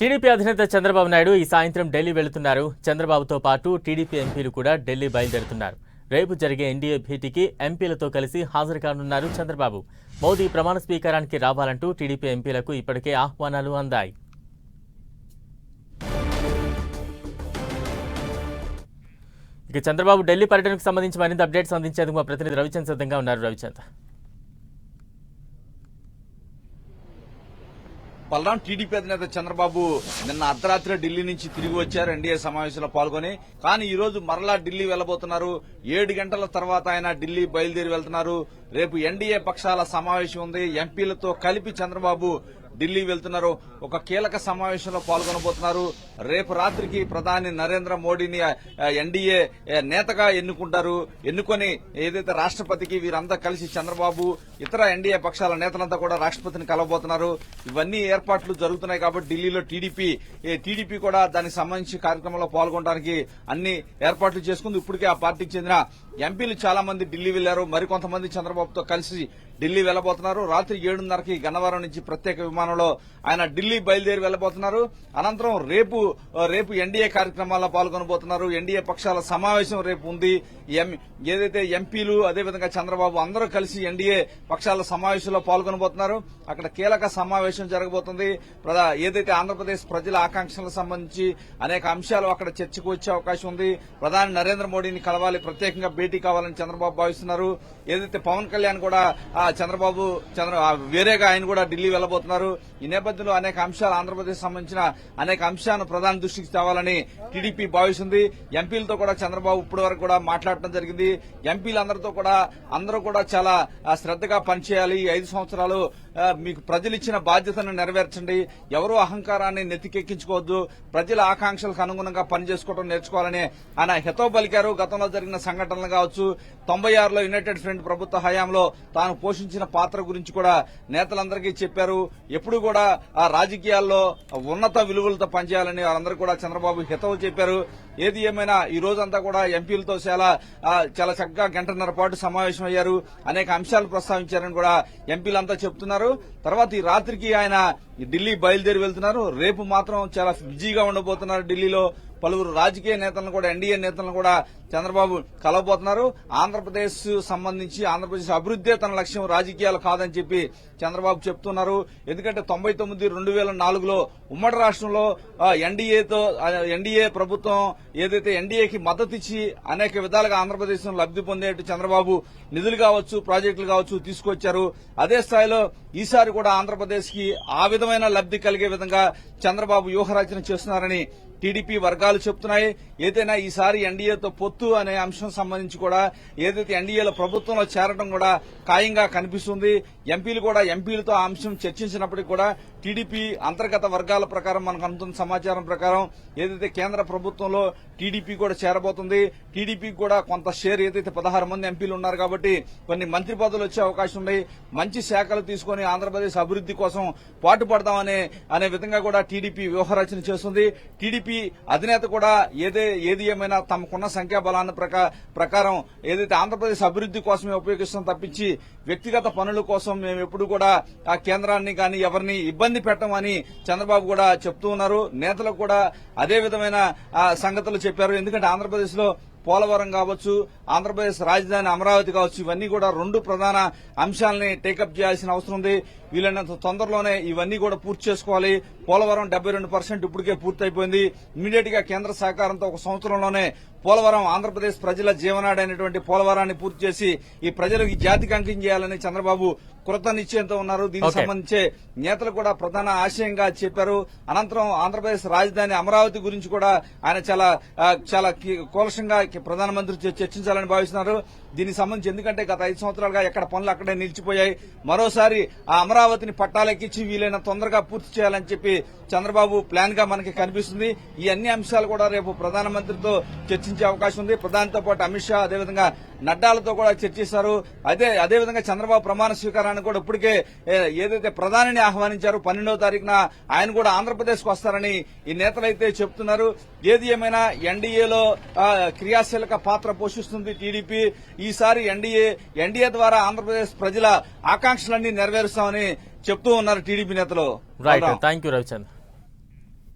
TDP అధినేత చంద్రబాబు నాయుడు ఈ సాయంత్రం ఢిల్లీ వెళుతున్నారు. చంద్రబాబుతో పాటు టీడీపీ ఎంపీలు కూడా ఢిల్లీ బయలుదేరుతున్నారు. రేపు జరిగే ఎన్డీఏ భేటీకి ఎంపీలతో కలిసి హాజరు కానున్నారు చంద్రబాబు. మోదీ ప్రమాణ స్వీకారానికి రావాలంటూ టీడీపీ ఎంపీలకు ఇప్పటికే ఆహ్వానాలు అందాయి. ఇక చంద్రబాబు ఢిల్లీ పర్యటనకు సంబంధించి మరింత అప్డేట్స్ అందించేందుకు మా ప్రతినిధి రవిచంద్ సిద్ధంగా ఉన్నారు. రవిచంద్ర బలరాం టీడీపీ అధినేత చంద్రబాబు నిన్న అర్ధరాత్రి ఢిల్లీ నుంచి తిరిగి వచ్చారు. ఎన్డీఏ సమావేశంలో పాల్గొని కానీ ఈ రోజు మరలా ఢిల్లీ వెళ్ళబోతున్నారు ఏడు గంటల తర్వాత ఆయన ఢిల్లీ బయలుదేరి వెళ్తున్నారు. రేపు ఎన్డీఏ పక్షాల సమావేశం ఉంది. ఎంపీలతో కలిపి చంద్రబాబు ఢిల్లీ వెళ్తున్నారు. ఒక కీలక సమావేశంలో పాల్గొనబోతున్నారు. రేపు రాత్రికి ప్రధాని నరేంద్ర మోడీని ఎన్డీఏ నేతగా ఎన్నుకుంటారు. ఎన్నుకొని ఏదైతే రాష్ట్రపతికి వీరంతా కలిసి చంద్రబాబు ఇతర ఎన్డీఏ పక్షాల నేతలంతా కూడా రాష్ట్రపతిని కలవబోతున్నారు. ఇవన్నీ ఏర్పాట్లు జరుగుతున్నాయి కాబట్టి ఢిల్లీలో టీడీపీ ఏ, టీడీపీ కూడా దానికి సంబంధించి కార్యక్రమంలో పాల్గొనడానికి అన్ని ఏర్పాట్లు చేసుకుంది. ఇప్పటికే ఆ పార్టీకి చెందిన ఎంపీలు చాలా మంది ఢిల్లీ వెళ్ళారు మరికొంతమంది చంద్రబాబుతో కలిసి ఢిల్లీ వెళ్ళబోతున్నారు రాత్రి ఏడున్నరకి గన్నవరం నుంచి ప్రత్యేక విమానంలో ఆయన ఢిల్లీ బయలుదేరి వెళ్ళబోతున్నారు అనంతరం రేపు రేపు ఎన్డీఏ కార్యక్రమాల్లో పాల్గొనబోతున్నారు. ఎన్డీఏ పక్షాల సమావేశం రేపు ఉంది. ఎం- ఏదైతే ఎంపీలు అదేవిధంగా చంద్రబాబు అందరూ కలిసి ఎన్డీఏ పక్షాల సమావేశంలో పాల్గొనబోతున్నారు. అక్కడ కీలక సమావేశం జరగబోతుంది. ప్రధా- ఏదైతే ఆంధ్రప్రదేశ్ ప్రజల ఆకాంక్షలకు సంబంధించి అనేక అంశాలు అక్కడ చర్చకు వచ్చే అవకాశం ఉంది. ప్రధాని నరేంద్ర మోడీని కలవాలి. ప్రత్యేకంగా భేటీ కావాలని చంద్రబాబు భావిస్తున్నారు. ఏదైతే పవన్ కళ్యాణ్ కూడా చంద్రబాబు చంద్ర వేరేగా ఆయన కూడా ఢిల్లీ వెళ్ళబోతున్నారు ఈ నేపథ్యంలో అనేక అంశాలు ఆంధ్రప్రదేశ్ సంబంధించిన అనేక అంశాలను ప్రధాన దృష్టికి తేవాలని టీడీపీ భావిస్తుంది. ఎంపీలతో కూడా చంద్రబాబు ఇప్పటి వరకు కూడా మాట్లాడటం జరిగింది. ఎంపీలందరితో కూడా అందరూ కూడా చాలా శ్రద్దగా శ్రద్ధగా పనిచేయాలి. ఈ ఐదు సంవత్సరాలు మీకు ప్రజలు ఇచ్చిన బాధ్యతను నెరవేర్చండి. ఎవరు అహంకారాన్ని నెత్తికెక్కించుకోవద్దు. ప్రజల ఆకాంక్షలకు అనుగుణంగా పనిచేసుకోవడం నేర్చుకోవాలని ఆయన హితవు పలికారు. గతంలో జరిగిన సంఘటనలు కావచ్చు తొంభై ఆరులో యునైటెడ్ ఫ్రంట్ ప్రభుత్వ హయాంలో తాను పోషించిన పాత్ర గురించి కూడా నేతలందరికీ చెప్పారు. ఎప్పుడు కూడా ఆ రాజకీయాల్లో ఉన్నత విలువలతో పనిచేయాలని వారందరూ కూడా చంద్రబాబు హితవు చెప్పారు. ఏది ఏమైనా ఈ రోజంతా కూడా ఎంపీలతో చాలా చాలా చక్కగా గంటన్నర పాటు సమావేశం అయ్యారు అనేక అంశాలు ప్రస్తావించారని కూడా ఎంపీలంతా చెప్తున్నారు. తర్వాత ఈ రాత్రికి ఆయన ఢిల్లీ బయలుదేరి వెళ్తున్నారు. రేపు మాత్రం చాలా బిజీగా ఉండబోతున్నారు ఢిల్లీలో. పలువురు రాజకీయ నేతలను కూడా ఎన్డీఏ నేతలను కూడా చంద్రబాబు కలవబోతున్నారు. ఆంధ్రప్రదేశ్ సంబంధించి ఆంధ్రప్రదేశ్ అభివృద్ధి తన లక్ష్యం రాజకీయాలు కాదని చెప్పి చంద్రబాబు చెప్తున్నారు. ఎందుకంటే తొంభై తొమ్మిది రెండు వేల నాలుగులో ఉమ్మడి రాష్ట్రంలో ఎన్డీఏతో ఎన్డీఏ ప్రభుత్వం ఏదైతే ఎన్డీఏకి మద్దతు ఇచ్చి అనేక విధాలుగా ఆంధ్రప్రదేశ్ లబ్ధి పొందేట్టు చంద్రబాబు నిధులు కావచ్చు ప్రాజెక్టులు కావచ్చు తీసుకొచ్చారు. అదే స్థాయిలో ఈసారి కూడా ఆంధ్రప్రదేశ్కి ఆ విధమైన లబ్ధి కలిగే విధంగా చంద్రబాబు వ్యూహరచన చేస్తున్నారని టీడీపీ వర్గాలు చెప్తున్నాయి. ఏదైనా ఈసారి ఎన్డీఏతో పొత్తు అనే అంశం సంబంధించి కూడా ఏదైతే ఎన్డీఏలో ప్రభుత్వంలో చేరడం కూడా ఖాయంగా కనిపిస్తుంది. ఎంపీలు కూడా ఎంపీలతో ఆ అంశం చర్చించినప్పటికీ కూడా టీడీపీ అంతర్గత వర్గాల ప్రకారం మనకు అందుతున్న సమాచారం ప్రకారం ఏదైతే కేంద్ర ప్రభుత్వంలో టీడీపీ కూడా చేరబోతుంది. టీడీపీకి కూడా కొంత షేర్ ఏదైతే పదహారు మంది ఎంపీలు ఉన్నారు కాబట్టి కొన్ని మంత్రి పదవులు వచ్చే అవకాశం ఉన్నాయి మంచి శాఖలు తీసుకొని ఆంధ్రప్రదేశ్ అభివృద్ధి కోసం పాటుపడదామనే అనే విధంగా కూడా టీడీపీ వ్యూహరచన చేస్తుంది. టీడీపీ అధినేత కూడా ఏదే ఏది ఏమైనా తమకున్న సంఖ్యాబలాన్ని ప్రకారం ఏదైతే ఆంధ్రప్రదేశ్ అభివృద్ధి కోసమే ఉపయోగిస్తాం తప్పించి వ్యక్తిగత పనుల కోసం మేము ఎప్పుడు కూడా ఆ కేంద్రాన్ని కానీ ఎవరిని ఇబ్బంది పెట్టమని చంద్రబాబు కూడా చెప్తూ ఉన్నారు. నేతలకు కూడా అదే విధమైన సంగతులు చెప్పారు. ఎందుకంటే ఆంధ్రప్రదేశ్లో పోలవరం కావచ్చు ఆంధ్రప్రదేశ్ రాజధాని అమరావతి కావచ్చు ఇవన్నీ కూడా రెండు ప్రధాన అంశాలని టేకప్ చేయాల్సిన అవసరం ఉంది. వీలైనంత తొందరలోనే ఇవన్నీ కూడా పూర్తి చేసుకోవాలి. పోలవరం డెబ్బై రెండు పర్సెంట్ ఇప్పటికే పూర్తయిపోయింది. ఇమీడియట్గా కేంద్ర సహకారంతో ఒక సంవత్సరంలోనే పోలవరం ఆంధ్రప్రదేశ్ ప్రజల జీవనాడి అయినటువంటి పోలవరాన్ని పూర్తి చేసి ఈ ప్రజలకు ఈ జాతికి అంకితం చేయాలని చంద్రబాబు కృత నిశ్చయంతో ఉన్నారు. దీనికి. సంబంధించే నేతలు కూడా ప్రధాన ఆశయంగా చెప్పారు. అనంతరం ఆంధ్రప్రదేశ్ రాజధాని అమరావతి గురించి కూడా ఆయన చాలా చాలా కీ- కూలషంగా కి- ప్రధానమంత్రి చర్చించాలని భావిస్తున్నారు. దీనికి సంబంధించి ఎందుకంటే గత ఐదు సంవత్సరాలుగా ఎక్కడ పనులు అక్కడే నిలిచిపోయాయి. మరోసారి ఆ అమరావతిని పట్టాలెక్కించి వీలైన తొందరగా పూర్తి చేయాలని చెప్పి చంద్రబాబు ప్లాన్గా మనకి కనిపిస్తుంది. ఈ అన్ని అంశాలు కూడా రేపు ప్రధానమంత్రితో చర్చించే అవకాశం ఉంది. ప్రధానితో పాటు అమిత్ షా అదేవిధంగా నడ్డాలతో కూడా చర్చిస్తారు. అదే అదేవిధంగా చంద్రబాబు ప్రమాణ స్వీకారాన్ని కూడా ఇప్పటికే ఏదైతే ప్రధానిని ఆహ్వానించారు పన్నెండవ తారీఖున ఆయన కూడా ఆంధ్రప్రదేశ్ వస్తారని ఈ నేతలైతే చెప్తున్నారు. ఏది ఏమైనా ఎన్డీఏలో క్రియాశీలక పాత్ర పోషిస్తుంది టీడీపీ ఈసారి ఎన్డీఏ ఎన్డీఏ ద్వారా ఆంధ్రప్రదేశ్ ప్రజల ఆకాంక్షలన్నీ నెరవేరుస్తామని చెప్తూ ఉన్నారు టీడీపీ నేతలు. Right thank you Ravichand